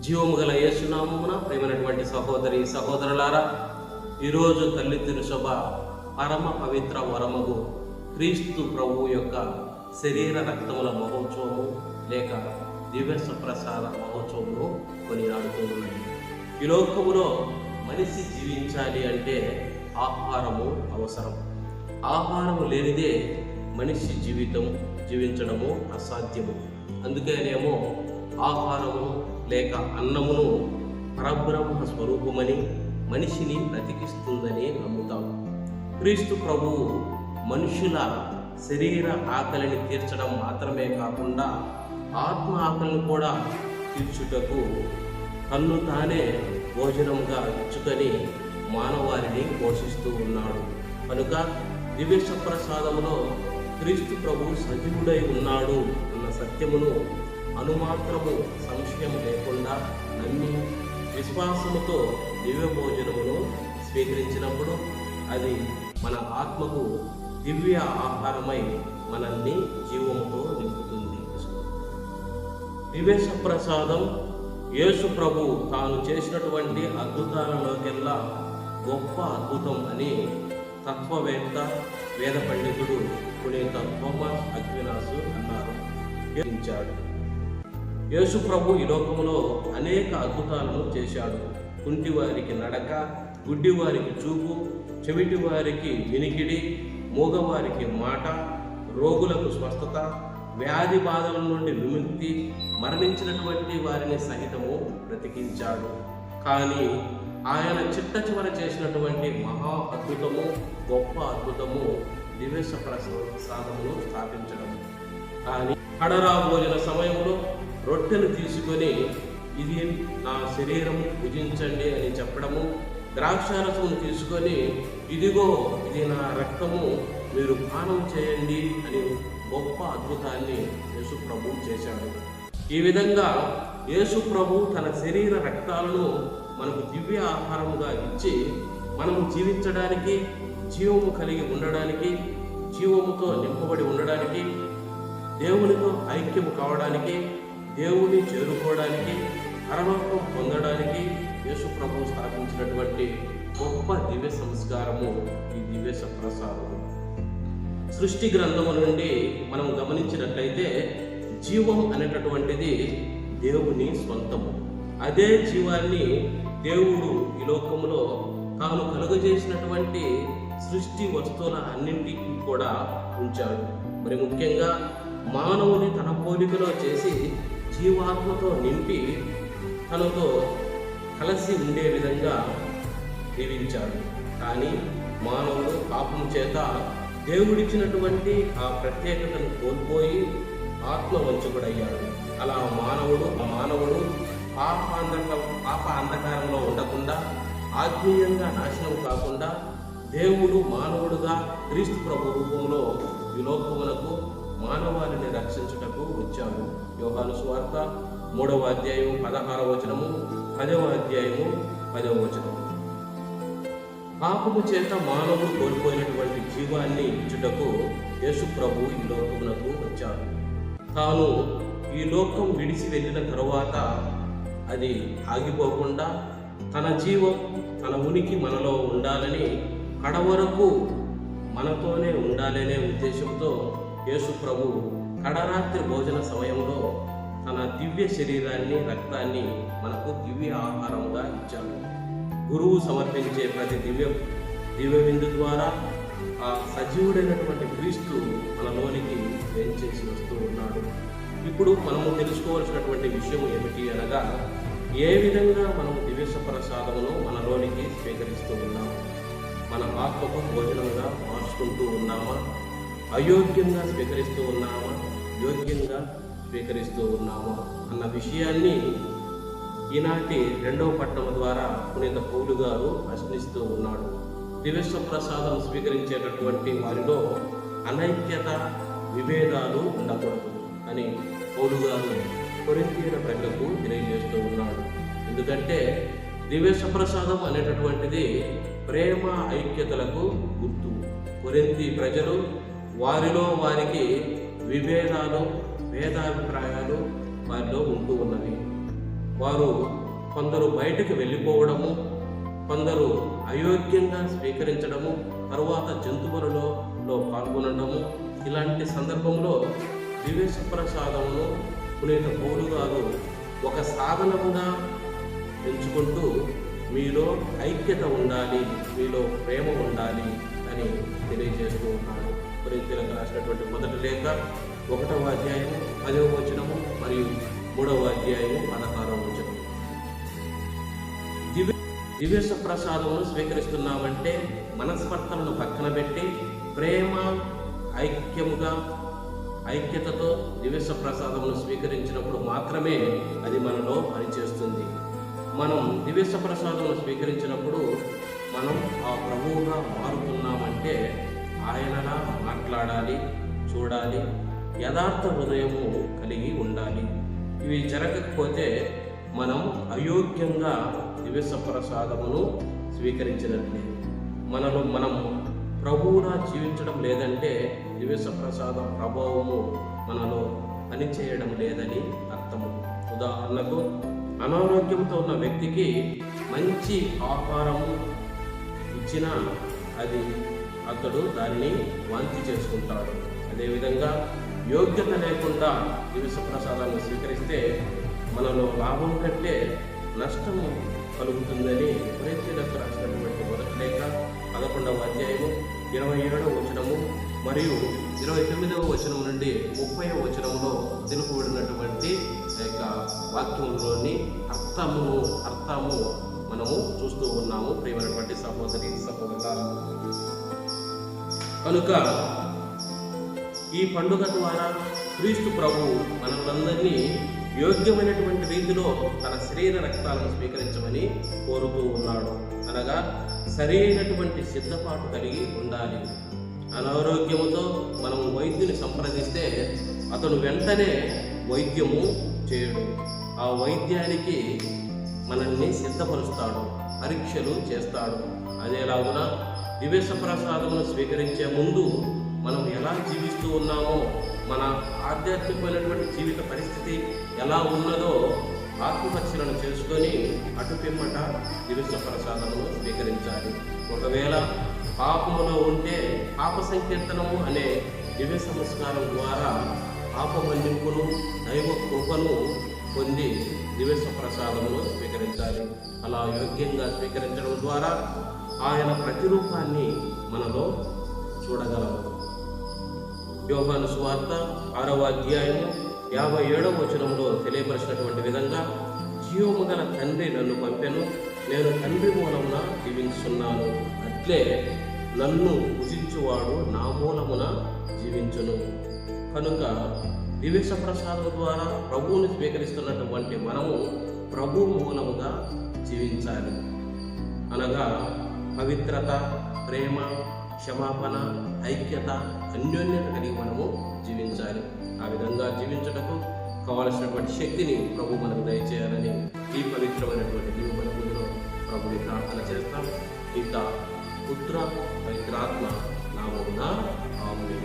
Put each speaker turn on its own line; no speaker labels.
జీవము గల యేసునామమున ప్రేమైనటువంటి సహోదరి సహోదరులారా ఈరోజు తల్లి తిరుసభ పరమ పవిత్ర వరమగు క్రీస్తు ప్రభువు యొక్క శరీర రక్తముల మహోత్సవము లేక దివ్య ప్రసాద మహోత్సవము కొనియాడుతూ ఉన్నది. ఈ లోకములో మనిషి జీవించాలి అంటే ఆహారము అవసరం. ఆహారము లేనిదే మనిషి జీవితం జీవించడము అసాధ్యము. అందుకేనేమో ఆహారము లేక అన్నమును పరబ్రహ్మ స్వరూపమని మనిషిని బ్రతికిస్తుందని నమ్ముతాం. క్రీస్తు ప్రభువు మనుషుల శరీర ఆకలిని తీర్చడం మాత్రమే కాకుండా ఆత్మ ఆకలిని కూడా తీర్చుటకు తన్ను తానే భోజనంగా ఇచ్చుకొని మానవాళిని పోషిస్తూ ఉన్నాడు. కనుక దివ్య ప్రసాదములో క్రీస్తు ప్రభు సజీవుడై ఉన్నాడు అన్న సత్యమును అనుమాత్రము సంశయం లేకుండా నమ్మి విశ్వాసముతో దివ్య భోజనమును స్వీకరించినప్పుడు అది మన ఆత్మకు దివ్య ఆహారమై మనల్ని జీవముతో నింపుతుంది. దివేశ ప్రసాదం యేసు ప్రభు తాను చేసినటువంటి అద్భుతాలలోకెల్లా గొప్ప అద్భుతం అని తత్వవేత్త వేద పండితుడు పునీత థోమస్ అక్వినాసు అన్నారు. యేసు ప్రభు ఈ లోకంలో అనేక అద్భుతాలను చేశాడు. కుంటి వారికి నడక గుడ్డివారికి చూపు చెవిటి వారికి వినికిడి మూగవారికి మాట రోగులకు స్వస్థత వ్యాధి బాధల నుండి విముక్తి మరణించినటువంటి వారిని సహితము బ్రతికించాడు. కానీ ఆయన చిట్ట చివర చేసినటువంటి మహా అద్భుతము గొప్ప అద్భుతము దివ్య సాధమును స్థాపించడం. కానీ కడరా భోజన సమయంలో రొట్టెను తీసుకొని ఇది నా శరీరము భుజించండి అని చెప్పడము ద్రాక్షారసము తీసుకొని ఇదిగో ఇది నా రక్తము మీరు పానం చేయండి అని గొప్ప అద్భుతాన్ని యేసు ప్రభు చేశాడు. ఈ విధంగా యేసు ప్రభు తన శరీర రక్తాలను మనకు దివ్య ఆహారముగా ఇచ్చి మనము జీవించడానికి జీవము కలిగి ఉండడానికి జీవముతో నింపబడి ఉండడానికి దేవునితో ఐక్యము కావడానికి దేవుని చేరుకోవడానికి పరలోకం పొందడానికి యేసు ప్రభు స్థాపించినటువంటి గొప్ప దివ్య సంస్కారము ఈ దివ్య ప్రసాదము సృష్టి గ్రంథము నుండి మనం గమనించినట్లయితే జీవం అనేటటువంటిది దేవుని స్వంతము. అదే జీవాన్ని దేవుడు ఈ లోకంలో తాను కలుగజేసినటువంటి సృష్టి వస్తువుల అన్నింటికి కూడా ఉంచాడు. మరి ముఖ్యంగా మానవుని తన పోలికలో చేసి జీవాత్మతో నింపి తనతో కలిసి ఉండే విధంగా దీవించాడు కానీ మానవుడు పాపం చేత దేవుడిచ్చినటువంటి ఆ ప్రత్యేకతను కోల్పోయి ఆత్మవంచకుడయ్యాడు. అలా మానవుడు ఆ మానవుడు పాప అంధక పాప అంధకారంలో ఉండకుండా ఆత్మీయంగా నాశనం కాకుండా దేవుడు మానవుడుగా క్రీస్తు ప్రభు రూపంలో ఈ మానవాళిని రక్షించుటకు వచ్చాను యోహాను స్వార్త మూడవ అధ్యాయం పదహార వచనము పదవ అధ్యాయము పదవ వచనము. పాపము చేత మానవుడు కోల్పోయినటువంటి జీవాన్ని ఇచ్చుటకు యేసు ప్రభు ఈ లోకమునకు వచ్చాడు. తాను ఈ లోకం విడిచి వెళ్ళిన తరువాత అది ఆగిపోకుండా తన జీవం తన ఉనికి మనలో ఉండాలని కడవరకు మనతోనే ఉండాలనే ఉద్దేశంతో యేసుప్రభు కడరాత్రి భోజన సమయంలో తన దివ్య శరీరాన్ని రక్తాన్ని మనకు దివ్య ఆహారంగా ఇచ్చాడు. గురువు సమర్పించే ప్రతి దివ్య దివ్య విందు ద్వారా ఆ సజీవుడైనటువంటి క్రీస్తు మనలోనికి వేంచేసి వస్తూ ఉన్నాడు. ఇప్పుడు మనము తెలుసుకోవాల్సినటువంటి విషయం ఏమిటి అనగా ఏ విధంగా మనము దివ్య ప్రసాదమును మనలోనికి స్వీకరిస్తూ ఉన్నాము మన ఆత్మకు భోజనంగా మార్చుకుంటూ ఉన్నామా? అయోగ్యంగా స్వీకరిస్తూ ఉన్నామా యోగ్యంగా స్వీకరిస్తూ ఉన్నామా అన్న విషయాన్ని ఈనాటి రెండవ పట్టణం ద్వారా పునీత పౌలు గారు ప్రశ్నిస్తూ ఉన్నాడు. దివ్య ప్రసాదం స్వీకరించేటటువంటి వారిలో అనైక్యత విభేదాలు ఉండకూడదు అని పౌలు గారు కొరింతీయుల ప్రజలకు తెలియజేస్తూ ఉన్నాడు. ఎందుకంటే దివ్య ప్రసాదం అనేటటువంటిది ప్రేమ ఐక్యతలకు గుర్తు. కొరింతి ప్రజలు వారిలో వారికి విభేదాలు భేదాభిప్రాయాలు వారిలో ఉంటూ ఉన్నవి. వారు కొందరు బయటకు వెళ్ళిపోవడము కొందరు అయోగ్యంగా స్వీకరించడము తరువాత జంతువులలో పాల్గొనడము. ఇలాంటి సందర్భంలో దివ్య ప్రసాదమును పునీత పౌరు గారు ఒక సాధనముగా ఎంచుకుంటూ మీలో ఐక్యత ఉండాలి మీలో ప్రేమ ఉండాలి అని తెలియజేస్తూ ఉన్నాడు కొరింతీలకు రాసినటువంటి మొదటి లేఖ ఒకటవ అధ్యాయము పదవ వచనము మరియు మూడవ అధ్యాయము పదహారవ వచనము దివ్య దివ్య ప్రసాదమును స్వీకరిస్తున్నామంటే మనస్పర్ధలను పక్కన పెట్టి ప్రేమ ఐక్యముగా ఐక్యతతో దివ్య ప్రసాదమును స్వీకరించినప్పుడు మాత్రమే అది మనలో పనిచేస్తుంది. మనం దివ్య ప్రసాదమును స్వీకరించినప్పుడు మనం ఆ ప్రభువుగా మారుతున్నామంటే ఆయనలా మాట్లాడాలి చూడాలి యథార్థ హృదయము కలిగి ఉండాలి. ఇవి జరగకపోతే మనం అయోగ్యంగా దివ్య ప్రసాదమును స్వీకరించినట్లే మనలో మనం ప్రభువులా జీవించడం లేదంటే దివ్య ప్రసాద ప్రభావము మనలో పనిచేయడం లేదని అర్థము. ఉదాహరణకు అనారోగ్యంతో ఉన్న వ్యక్తికి మంచి ఆహారము ఇచ్చినా అది అతడు దానిని వాంతి చేసుకుంటాడు. అదేవిధంగా యోగ్యత లేకుండా దివస ప్రసాదాన్ని స్వీకరిస్తే మనలో లాభం కంటే నష్టము కలుగుతుందని ప్రేక్షకులకు రాసినటువంటి మొదటి లేఖ పదకొండవ అధ్యాయము ఇరవై ఏడవ వచనము మరియు ఇరవై తొమ్మిదవ వచనం నుండి ముప్పై వచనంలో తెలుపబడినటువంటి యొక్క వాక్యంలోని అర్థము అర్థము మనము చూస్తూ ఉన్నాము. ప్రియమైనటువంటి సహోదరి సహోదర కనుక ఈ పండుగ ద్వారా క్రీస్తు ప్రభు మనలందరినీ యోగ్యమైనటువంటి రీతిలో తన శరీర రక్తాలను స్వీకరించమని కోరుతూ ఉన్నాడు. అనగా సరైనటువంటి సిద్ధపాటు కలిగి ఉండాలి. అనారోగ్యముతో మనం వైద్యుని సంప్రదిస్తే అతను వెంటనే వైద్యము చేయడు. ఆ వైద్యానికి మనల్ని సిద్ధపరుస్తాడు పరీక్షలు చేస్తాడు. అదేలాగున దివేశ ప్రసాదమును స్వీకరించే ముందు మనం ఎలా జీవిస్తూ ఉన్నామో మన ఆధ్యాత్మికమైనటువంటి జీవిత పరిస్థితి ఎలా ఉన్నదో ఆత్మహత్యలను చేసుకొని అటు పిమ్మట దివ్య ప్రసాదమును స్వీకరించాలి. ఒకవేళ పాపములో ఉంటే పాప సంకీర్తనము అనే దివ్య సంస్కారం ద్వారా పాప మన్నింపును దైవ కృపను పొంది దివ్య ప్రసాదమును స్వీకరించాలి. అలా యోగ్యంగా స్వీకరించడం ద్వారా ఆయన ప్రతిరూపాన్ని మనలో చూడగలము. యోహాను సువార్త ఆరవ అధ్యాయము యాభై ఏడవ వచనంలో తెలియపరిచినటువంటి విధంగా జీవము గల తండ్రి నన్ను పంపెను నేను తండ్రి మూలమున జీవించున్నాను అట్లే నన్ను భుజించువాడు నా మూలమున జీవించును. కనుక దివ్య ప్రసాదం ద్వారా ప్రభువుని స్వీకరిస్తున్నటువంటి మనము ప్రభు మూలముగా జీవించాలి. అనగా పవిత్రత ప్రేమ క్షమాపణ ఐక్యత అన్యోన్యత కలిగి మనము జీవించాలి. ఆ విధంగా జీవించటకు కావలసినటువంటి శక్తిని ప్రభు మనకు దయచేయాలని ఈ పవిత్రమైనటువంటి దీవుల ముందులో ప్రభుని ప్రార్థన చేస్తాం. పిత పుత్ర పవిత్రాత్మ నామమున ఆమె